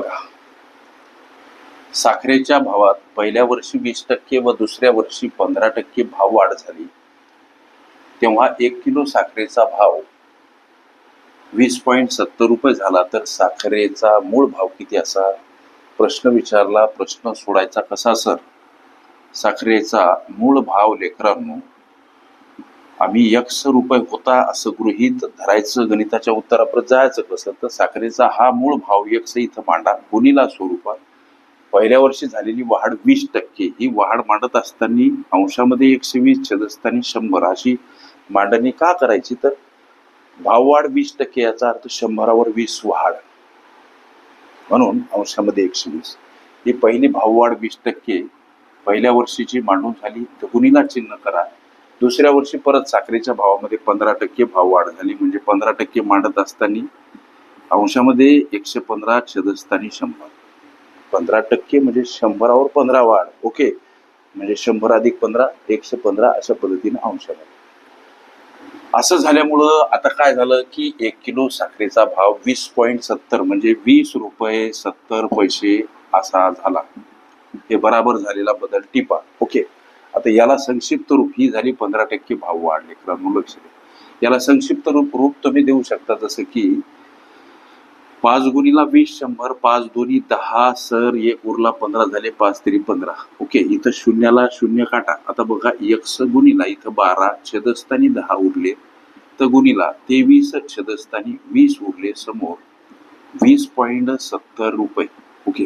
बघा. साखरेच्या भावात पहिल्या वर्षी वीस टक्के व दुसऱ्या वर्षी पंधरा टक्के भाव वाढ झाली. तेव्हा एक किलो साखरेचा भाव वीस पॉईंट सत्तर रुपये झाला. तर साखरेचा मूळ भाव किती असा? प्रश्न विचारला प्रश्न सोडायचा कसा सर? साखरेचा मूळ भाव लेकरांनो आम्ही यक्ष रुपये होता असं गृहीत धरायचं गणिताच्या उत्तरापर्यंत जायचं कसं तर साखरेचा हा मूळ भाव यक्ष इथं मांडा गुणीला स्वरूपात. पहिल्या वर्षी झालेली वाढ वीस टक्के. ही वाढ मांडत असताना अंशामध्ये एकशे वीस छेदस्थानी शंभर अशी मांडणी का करायची? तर भाववाढ वीस टक्के याचा अर्थ शंभरावर वीस वाढ. म्हणून अंशामध्ये एकशे वीस. ही पहिली भाववाढ वीस टक्के. पहिल्या वर्षीची मांडून झाली. तर गुणीला चिन्ह करा. दुसऱ्या वर्षी परत साखरेच्या भावामध्ये पंधरा टक्के भाव वाढ झाली म्हणजे पंधरा टक्के मांडत असताना अंशामध्ये एकशे पंधरा छेदस्थानी शंभर. पंधरा टक्के म्हणजे शंभरावर पंधरा वाढ ओके. म्हणजे शंभर अधिक पंधरा एकशे पंधरा अशा पद्धतीने अंशाला असं झाल्यामुळं आता काय झालं की एक किलो साखरेचा भाव वीस पॉईंट सत्तर म्हणजे वीस रुपये सत्तर पैसे असा झाला. हे बराबर झालेला बदल टिपा ओके. आता याला संक्षिप्त रूप ही झाली पंधरा टक्के भाव वाढ लेकरांनो लक्ष द्या. याला संक्षिप्त रूप रूप तुम्ही देऊ शकता जसं की पाच गुणीला वीस शंभर पाच दोन्ही दहा सर एक उरला पंधरा झाले पाच तरी पंधरा. ओके इथं शून्याला शून्य काटा. आता बघा एकस गुणीला इथं बारा छेदस्थानी दहा उरले तर गुणीला तेवीस छेदस्थानी वीस उरले समोर. वीस पॉईंट सत्तर रुपये. ओके.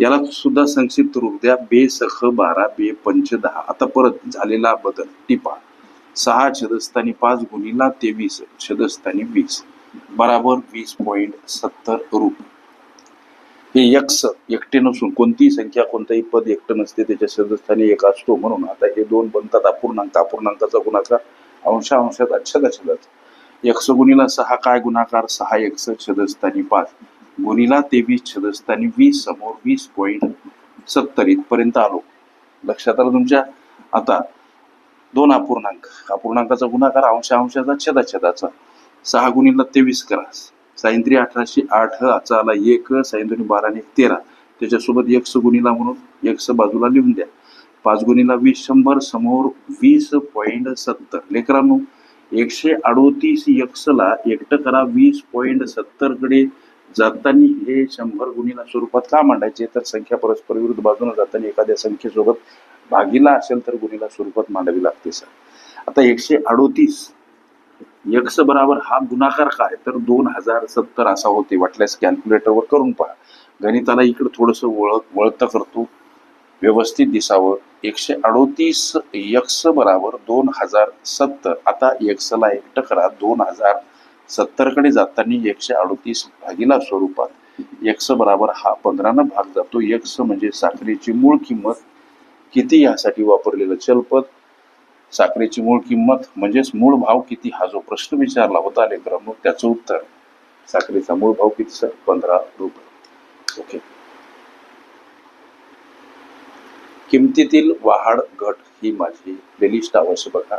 याला सुद्धा संक्षिप्त रूप द्या. बे सख बारा बे पंच दहा. आता परत झालेला बदल. टिपा. सहा छदस्थानी पाच गुणीला तेवीस. छदस्थानी वीस. बराबर वीस पॉईंट सत्तर रुपये हे यक्ष एकटे नसून कोणतीही संख्या कोणतंही पद एकटं नसते. त्याच्या छदस्थानी एक असतो म्हणून आता हे दोन बनतात. अपूर्णांक अपूर्णांकाचा गुणाकार. अंशा अंशात छद छदच यक्ष गुणीला सहा काय गुणाकार? सहा यक्ष छदस्थानी पाच. गुणीला तेवीस छदस्थानी वीस समोर वीस पॉईंट सत्तर इथपर्यंत आलो. लक्षात आलं तुमच्या? आता दोन अपूर्णांक. अपूर्णांकाचा गुणाकार अंश अंशाचा छदा छदाचा सहा गुणीला तेवीस करा. सायंत्री अठराशे आठ अचा आला एक सायंत्री बारा आणि तेरा. त्याच्यासोबत एकशे गुणीला म्हणून एकशे बाजूला लिहून द्या. पाच गुणीला वीस शंभर समोर वीस पॉईंट सत्तर. लेकरांनो एकशे अडोतीस यक्षला एकटं करा. वीस पॉईंट सत्तरकडे जाताना हे शंभर गुणीला स्वरूपात का मांडायचे? तर संख्या परस्पर विरुद्ध बाजूने जाताना एखाद्या संख्येसोबत भागीला असेल तर गुणीला स्वरूपात मांडावी लागते सर. आता एकशे अडोतीस यक्ष बराबर हा गुणाकार काय? तर दोन हजार सत्तर असा होते. वाटल्यास कॅल्क्युलेटरवर करून पहा. गणिताला इकडे थोडंसं वळ वळतं करतो. व्यवस्थित दिसावं. एकशे अडोतीस यक्ष बराबर दोन हजार सत्तर. आता यक्षला एकटं करा दोन हजार सत्तरकडे जाताना एकशे अडतीस भागीला स्वरूपात. एक्स बराबर हा पंधरानं भाग जातो. एक्स म्हणजे साखरेची मूळ किंमत किती यासाठी वापरलेलं चलपद? साखरेची मूळ किंमत म्हणजेच मूळ भाव किती हा जो प्रश्न विचारला होता लेकरांनो त्याचं उत्तर साखरेचा मूळ भाव किती? सर पंधरा रुपये. ओके. किमतीतील वाढ घट ही माझी प्लेलिस्ट आवश्यक बघा.